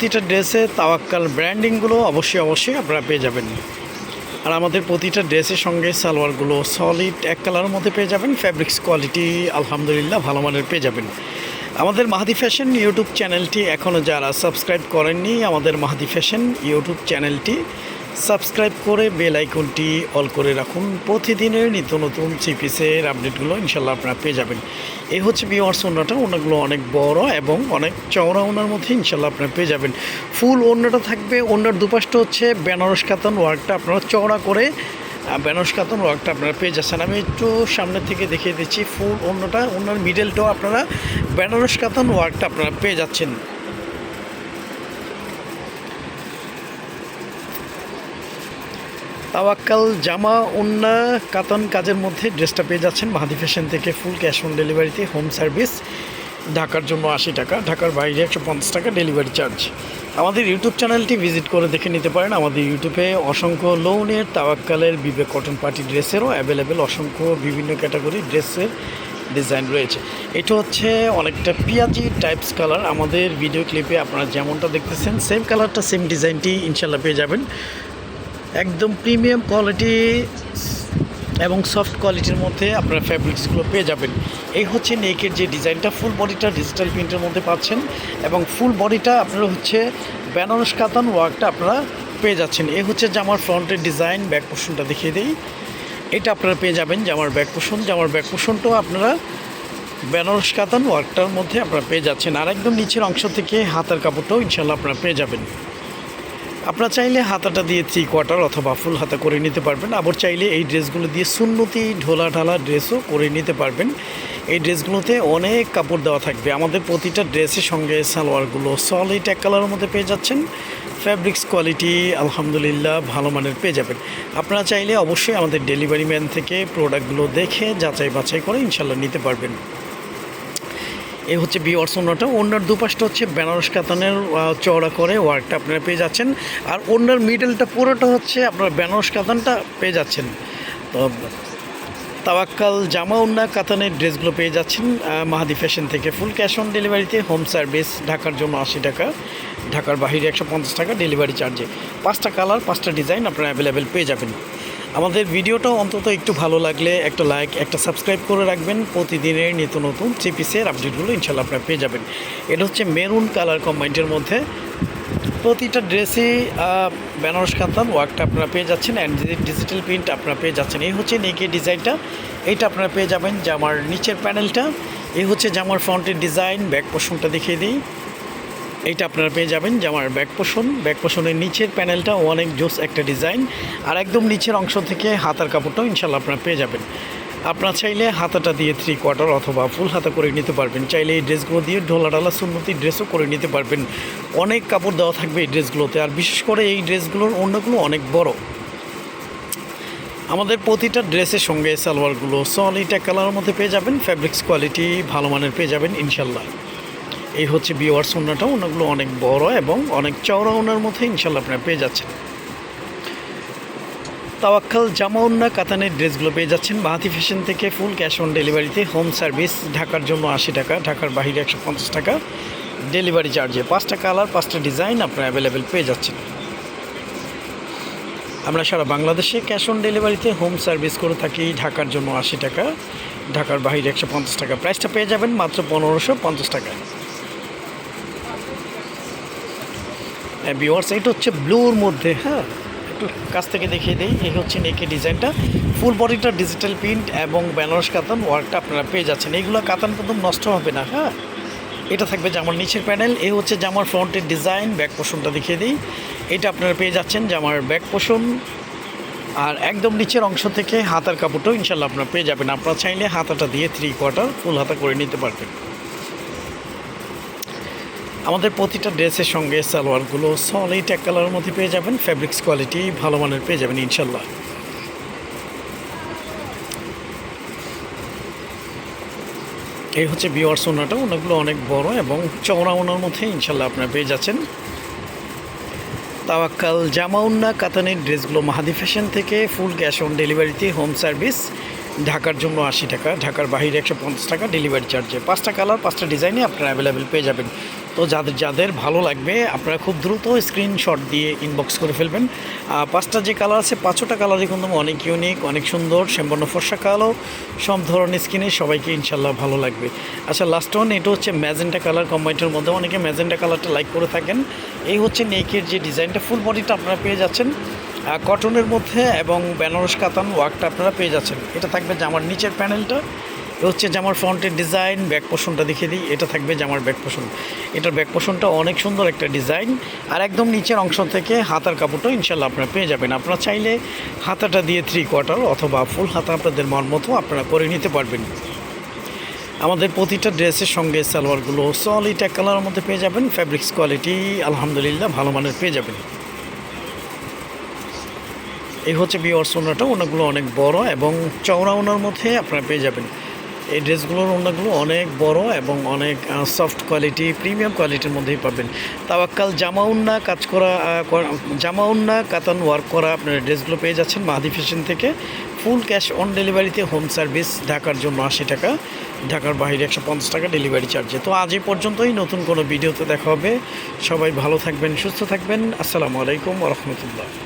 প্রতিটা ড্রেসে তাওয়াক্কাল ব্র্যান্ডিংগুলো অবশ্যই অবশ্যই আপনারা পেয়ে যাবেন। আর আমাদের প্রতিটা ড্রেসের সঙ্গে সালোয়ারগুলো সলিড এক কালারের মধ্যে পেয়ে যাবেন ফ্যাব্রিক্স কোয়ালিটি আলহামদুলিল্লাহ ভালো মানের পেয়ে যাবেন। আমাদের মাহাদি ফ্যাশন ইউটিউব চ্যানেলটি এখনও যারা সাবস্ক্রাইব করেননি, আমাদের মাহাদি ফ্যাশন ইউটিউব চ্যানেলটি সাবস্ক্রাইব করে বেল আইকনটি অল করে রাখুন। প্রতিদিনের নিত্য নতুন চিপিসের আপডেটগুলো ইনশাল্লাহ আপনারা পেয়ে যাবেন। এই হচ্ছে বিওয়ার্স ওনাটা ওনাগুলো অনেক বড় এবং অনেক চওড়া ওনার মধ্যে ইনশাল্লাহ আপনারা পেয়ে যাবেন। ফুল ওনাটা থাকবে ওনার দুপাশটা হচ্ছে বেনারস কাতান ওয়ার্কটা আপনারা চওড়া করে বেনারস কাতান ওয়ার্কটা আপনারা পেয়ে যাচ্ছেন। আমি একটু সামনে থেকে দেখিয়ে দিচ্ছি, ফুল অন্যটা, অন্যার মিডলটাও আপনারা বেনারস কাতান ওয়ার্কটা আপনারা পেয়ে যাচ্ছেন। তাওয়াক্কাল, জামা, উন্না, কাতান কাজের মধ্যে ড্রেসটা পেয়ে যাচ্ছেন মাহাদি ফ্যাশন থেকে ফুল ক্যাশ অন ডেলিভারিতে, হোম সার্ভিস, ঢাকার জন্য আশি টাকা, ঢাকার বাইরে একশো পঞ্চাশ টাকা ডেলিভারি চার্জ। আমাদের ইউটিউব চ্যানেলটি ভিজিট করে দেখে নিতে পারেন। আমাদের ইউটিউবে অসংখ্য লোনের তাওয়াক্কালের বিবেক কটন পার্টি ড্রেসেরও অ্যাভেলেবেল অসংখ্য বিভিন্ন ক্যাটাগরি ড্রেসের ডিজাইন রয়েছে। এটা হচ্ছে অনেকটা পিয়াজি টাইপস কালার। আমাদের ভিডিও ক্লিপে আপনারা যেমনটা দেখতেছেন, সেম কালারটা, সেম ডিজাইনটি ইনশাল্লাহ পেয়ে যাবেন। একদম প্রিমিয়াম কোয়ালিটি এবং সফট কোয়ালিটির মধ্যে আপনারা ফ্যাব্রিক্সগুলো পেয়ে যাবেন। এই হচ্ছে নেকের যে ডিজাইনটা ফুল বডিটা ডিজিটাল প্রিন্টের মধ্যে পাচ্ছেন এবং ফুল বডিটা আপনারা হচ্ছে বেনারস কাতান ওয়ার্কটা আপনারা পেয়ে যাচ্ছেন। এই হচ্ছে জামার ফ্রন্টের ডিজাইন ব্যাক পোর্শনটা দেখিয়ে দিই। এটা আপনারা পেয়ে যাবেন জামার ব্যাক পোর্শন জামার ব্যাক পোর্শনটাও আপনারা বেনারস কাতান ওয়ার্কটার মধ্যে আপনারা পেয়ে যাচ্ছেন। আর একদম নিচের অংশ থেকে হাতার কাপড়টাও ইনশাল্লাহ আপনারা পেয়ে যাবেন। আপনারা চাইলে হাতাটা দিয়ে থ্রি কোয়ার্টার অথবা ফুল হাতা করে নিতে পারবেন। আবার চাইলে এই ড্রেসগুলো দিয়ে সুন্নতি ঢোলা ঢালা ড্রেসও করে নিতে পারবেন। এই ড্রেসগুলোতে অনেক কাপড় দেওয়া থাকবে। আমাদের প্রতিটা ড্রেসের সঙ্গে সালোয়ারগুলো সলিড এক কালারের মধ্যে পেয়ে যাচ্ছেন। ফ্যাব্রিক্স কোয়ালিটি আলহামদুলিল্লাহ ভালো মানের পেয়ে যাবেন। আপনারা চাইলে অবশ্যই আমাদের ডেলিভারি ম্যান থেকে প্রোডাক্টগুলো দেখে যাচাই বাছাই করে ইনশাল্লাহ নিতে পারবেন। এ হচ্ছে বিওয়ার্স ওনারটা ওনার দুপাশটা হচ্ছে বেনারস কাতানের চওড়া করে ওয়ার্কটা আপনারা পেয়ে যাচ্ছেন। আর ওনার মিডলটা পুরোটা হচ্ছে আপনার বেনারস কাতানটা পেয়ে যাচ্ছেন। তো তাওয়াক্কাল জামা উন্না কাতানের ড্রেসগুলো পেয়ে যাচ্ছেন মাহাদি ফ্যাশন থেকে। ফুল ক্যাশ অন ডেলিভারিতে হোম সার্ভিস, ঢাকার জন্য আশি টাকা, ঢাকার বাহিরে একশো পঞ্চাশ টাকা ডেলিভারি চার্জে। পাঁচটা কালার, পাঁচটা ডিজাইন আপনারা অ্যাভেলেবেল পেয়ে যাবেন। আমাদের ভিডিওটা অন্তত একটু ভালো লাগলে একটা লাইক একটা সাবস্ক্রাইব করে রাখবেন। প্রতিদিনের নিত্য নতুন চিপিসের আপডেটগুলো ইনশাল্লাহ আপনারা পেয়ে যাবেন। এটা হচ্ছে মেরুন কালার কম্বাইন্ডের মধ্যে। প্রতিটা ড্রেসে বেনারস কাতান ওয়ার্কটা আপনারা পেয়ে যাচ্ছেন অ্যান্ড ডিজিটাল প্রিন্ট আপনারা পেয়ে যাচ্ছেন। এই হচ্ছে নেকে ডিজাইনটা এইটা আপনারা পেয়ে যাবেন জামার নিচের প্যানেলটা এই হচ্ছে জামার ফ্রন্টের ডিজাইন ব্যাক পোর্শনটা দেখিয়ে দিই। এইটা আপনারা পেয়ে যাবেন জামার ব্যাক পোষণ। ব্যাক পোষণের নিচের প্যানেলটা অনেক জোস একটা ডিজাইন। আর একদম নিচের অংশ থেকে হাতার কাপড়টাও ইনশাল্লাহ আপনারা পেয়ে যাবেন। আপনারা চাইলে হাতাটা দিয়ে থ্রি কোয়ার্টার অথবা ফুল হাতা করে নিতে পারবেন। চাইলে এই ড্রেসগুলো দিয়ে ঢোলা ঢালা সুন্নতি ড্রেসও করে নিতে পারবেন। অনেক কাপড় দেওয়া থাকবে এই ড্রেসগুলোতে। আর বিশেষ করে এই ড্রেসগুলোর অন্যগুলো অনেক বড়। আমাদের প্রতিটা ড্রেসের সঙ্গে সালোয়ারগুলো এক কালারের মধ্যে পেয়ে যাবেন। ফ্যাব্রিক্স কোয়ালিটি ভালো মানের পেয়ে যাবেন ইনশাল্লাহ এই হচ্ছে বিওয়ার্স ওনাটা ওনাগুলো অনেক বড় এবং অনেক চওড়া ওনার মধ্যে ইনশাল্লাহ আপনারা পেয়ে যাচ্ছেন। তাওয়াক্কাল জামা উন্না কাতানের ড্রেসগুলো পেয়ে যাচ্ছেন। বাহাতি ফ্যাশন থেকে ফুল ক্যাশ অন ডেলিভারিতে হোম সার্ভিস, ঢাকার জন্য আশি টাকা, ঢাকার বাহিরে একশো পঞ্চাশ টাকা, ডেলিভারি চার্জে পাঁচটা কালার, পাঁচটা ডিজাইন আপনারা অ্যাভেলেবেল পেয়ে যাচ্ছেন। আমরা সারা বাংলাদেশে ক্যাশ অন ডেলিভারিতে হোম সার্ভিস করে থাকি, ঢাকার জন্য আশি টাকা, ঢাকার বাহিরে একশো পঞ্চাশ টাকা। প্রাইসটা পেয়ে যাবেন মাত্র পনেরোশো পঞ্চাশ টাকা বিওয়ার্স এটা হচ্ছে ব্লুর মধ্যে হ্যাঁ? একটু কাছ থেকে দেখিয়ে দিই, এই হচ্ছে নেকে ডিজাইনটা ফুল বডিটা ডিজিটাল প্রিন্ট এবং বেনারস কাতান ওয়ার্কটা আপনারা পেয়ে যাচ্ছেন। এইগুলো কাতান প্রথম নষ্ট হবে না হ্যাঁ? এটা থাকবে জামার নিচের প্যানেল এই হচ্ছে জামার ফ্রন্টের ডিজাইন ব্যাক পোষণটা দেখিয়ে দিই। এটা আপনারা পেয়ে যাচ্ছেন জামার ব্যাক পোষণ আর একদম নিচের অংশ থেকে হাতার কাপড়টাও ইনশাল্লাহ আপনারা পেয়ে যাবেন। আপনারা চাইলে হাতাটা দিয়ে থ্রি কোয়ার্টার ফুল হাতা করে নিতে পারবেন। আমাদের প্রতিটা ড্রেসের সঙ্গে সালোয়ারগুলো সলিড এক কালারের মধ্যে পেয়ে যাবেন ফ্যাব্রিক্স কোয়ালিটি ভালো মানের পেয়ে যাবেন ইনশাল্লাহ। এই হচ্ছে বিওয়ার্স ওনাটা, ওনাগুলো অনেক বড় এবং চওড়া ওনার মধ্যে ইনশাল্লাহ আপনারা পেয়ে যাচ্ছেন। তাওয়াক্কাল জামা উন্না কাতানের ড্রেসগুলো মাহাদি ফ্যাশন থেকে ফুল ক্যাশ অন ডেলিভারিতে হোম সার্ভিস ঢাকার জন্য আশি টাকা, ঢাকার বাইরে একশো পঞ্চাশ টাকা ডেলিভারি চার্জে পাঁচটা কালার পাঁচটা ডিজাইনে আপনারা অ্যাভেলেবেল পেয়ে যাবেন। তো যাদের যাদের ভালো লাগবে, আপনারা খুব দ্রুত স্ক্রিনশট দিয়ে ইনবক্স করে ফেলবেন। পাঁচটা যে কালার আছে, পাঁচটা কালারই কিন্তু অনেক ইউনিক অনেক সুন্দর, সম্পূর্ণ ফর্সা কালো, সব ধরনের স্কিনে সবাইকে ইনশাল্লাহ ভালো লাগবে। আচ্ছা লাস্ট ওয়ান এটা হচ্ছে ম্যাজেন্টা কালার কম্বাইটের মধ্যে। অনেকে ম্যাজেন্টা কালারটা লাইক করে থাকেন। এই হচ্ছে নেকের যে ডিজাইনটা ফুল বডিটা আপনারা পেয়ে যাচ্ছেন। কটনের মধ্যে এবং বেনারস কাতান ওয়ার্কটা আপনারা পেয়ে যাচ্ছেন। এটা থাকবে জামার নিচের প্যানেলটা হচ্ছে জামার ফ্রন্টের ডিজাইন, ব্যাক পোষণটা দেখিয়ে দিই। এটা থাকবে জামার ব্যাক পোষণ। এটার ব্যাক পোষণটা অনেক সুন্দর একটা ডিজাইন। আর একদম নিচের অংশ থেকে হাতার কাপড়টা ইনশাল্লাহ আপনারা পেয়ে যাবেন। আপনারা চাইলে হাতাটা দিয়ে থ্রি কোয়ার্টার অথবা ফুল হাতা আপনাদের মন মতো আপনারা করে নিতে পারবেন। আমাদের প্রতিটা ড্রেসের সঙ্গে সালোয়ারগুলো সলিড এক কালারের মধ্যে পেয়ে যাবেন। ফ্যাব্রিক্স কোয়ালিটি আলহামদুলিল্লাহ ভালো মানের পেয়ে যাবেন। এই হচ্ছে বিওয়ার্স ওনাটা। ওনাগুলো অনেক বড় এবং চওড়া ওনার মধ্যে আপনারা পেয়ে যাবেন। এই ড্রেসগুলোর ওনাগুলো অনেক বড় এবং অনেক সফট কোয়ালিটি প্রিমিয়াম কোয়ালিটির মধ্যেই পাবেন। তাওয়াক্কাল জামা উন্না কাজ করা আহ, করা- জামা উন্না কাতান ওয়ার্ক করা আপনারা ড্রেসগুলো পেয়ে যাচ্ছেন মাহাদি ফ্যাশন থেকে। ফুল ক্যাশ অন ডেলিভারিতে হোম সার্ভিস ঢাকার জন্য আশি টাকা ঢাকার বাইরে একশো পঞ্চাশ টাকা ডেলিভারি চার্জে তো আজ এই পর্যন্তই নতুন কোনো ভিডিওতে দেখা হবে। সবাই ভালো থাকবেন সুস্থ থাকবেন। আসসালামু আলাইকুম রহমতুল্লাহ।